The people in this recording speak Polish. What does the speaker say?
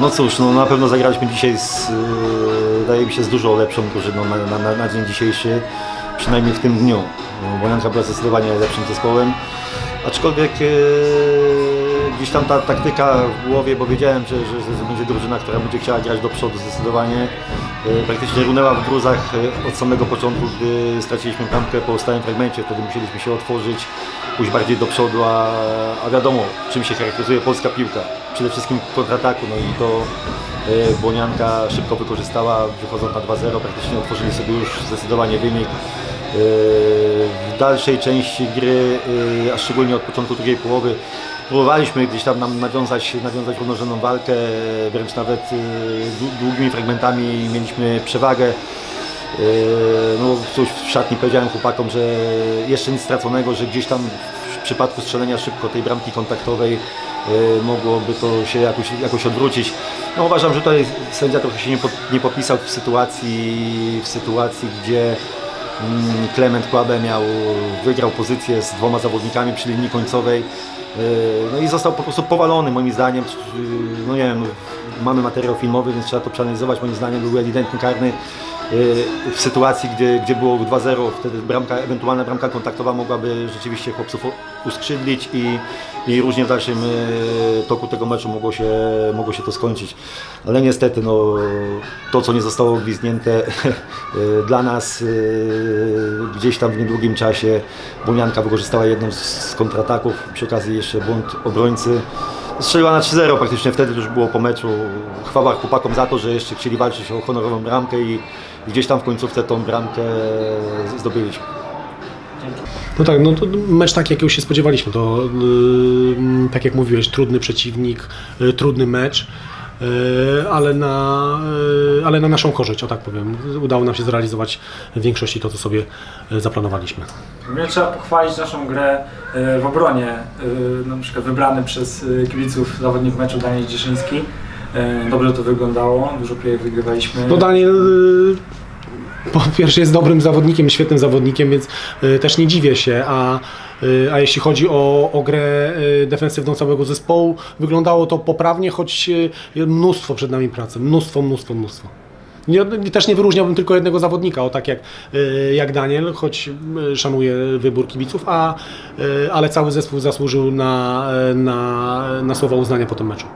No cóż, no na pewno zagraliśmy dzisiaj z, yy, wydaje mi się, z dużo lepszą drużyną na, na, na, dzień dzisiejszy, przynajmniej w tym dniu. Bonianka była zdecydowanie lepszym zespołem, aczkolwiek yy, gdzieś tam ta taktyka w głowie, bo wiedziałem, że, że, że będzie drużyna, która będzie chciała grać do przodu zdecydowanie. Yy, praktycznie runęła w gruzach yy, od samego początku, gdy straciliśmy bramkę po stałym fragmencie, wtedy musieliśmy się otworzyć, pójść bardziej do przodu, a, a wiadomo, czym się charakteryzuje polska piłka. Przede wszystkim w kontrataku, no i to e, Błonianka szybko wykorzystała, wychodząc na 2-0, praktycznie otworzyli sobie już zdecydowanie wynik. E, W dalszej części gry, e, a szczególnie od początku drugiej połowy, próbowaliśmy gdzieś tam nam nawiązać, nawiązać równorzędną walkę, wręcz nawet dłu- długimi fragmentami mieliśmy przewagę. No cóż, w szatni powiedziałem chłopakom, że jeszcze nic straconego, że gdzieś tam w przypadku strzelenia szybko tej bramki kontaktowej mogłoby to się jakoś, jakoś odwrócić. No uważam, że tutaj sędzia trochę się nie, po, nie popisał w sytuacji, w sytuacji gdzie mm, Klement Kłabę miał, wygrał pozycję z dwoma zawodnikami przy linii końcowej. Yy, No i został po prostu powalony moim zdaniem. Yy, No nie wiem, mamy materiał filmowy, więc trzeba to przeanalizować. Moim zdaniem był ewidentnie karny w sytuacji, gdzie, gdzie było 2-0, wtedy bramka, ewentualna bramka kontaktowa mogłaby rzeczywiście chłopców uskrzydlić i, i różnie w dalszym yy, toku tego meczu mogło się, mogło się to skończyć. Ale niestety no, to, co nie zostało gwizdnięte yy, dla nas gdzieś tam w niedługim czasie Bunianka wykorzystała jedną z kontrataków, przy okazji jeszcze błąd obrońcy. Strzeliła na 3-0 praktycznie, wtedy już było po meczu. Chwała chłopakom za to, że jeszcze chcieli walczyć o honorową bramkę i gdzieś tam w końcówce tą bramkę zdobyliśmy. No tak, no to mecz taki, jakiego się spodziewaliśmy. To yy, tak jak mówiłeś, trudny przeciwnik, yy, trudny mecz, ale, na, yy, ale na naszą korzyść, o tak powiem. Udało nam się zrealizować w większości to, co sobie yy, zaplanowaliśmy. Mnie trzeba pochwalić naszą grę e, w obronie, e, na przykład wybrany przez e, kibiców zawodnik meczu Daniel Dzieszyński. E, Dobrze to wyglądało, dużo piłek wygrywaliśmy. No Daniel po pierwsze jest dobrym zawodnikiem, świetnym zawodnikiem, więc też nie dziwię się, a, a jeśli chodzi o, o grę yy, defensywną całego zespołu, wyglądało to poprawnie, choć yy, mnóstwo przed nami pracy, mnóstwo, mnóstwo, mnóstwo. Nie, też nie wyróżniałbym tylko jednego zawodnika, o tak jak, jak Daniel, choć szanuję wybór kibiców, a, ale cały zespół zasłużył na, na, na słowa uznania po tym meczu.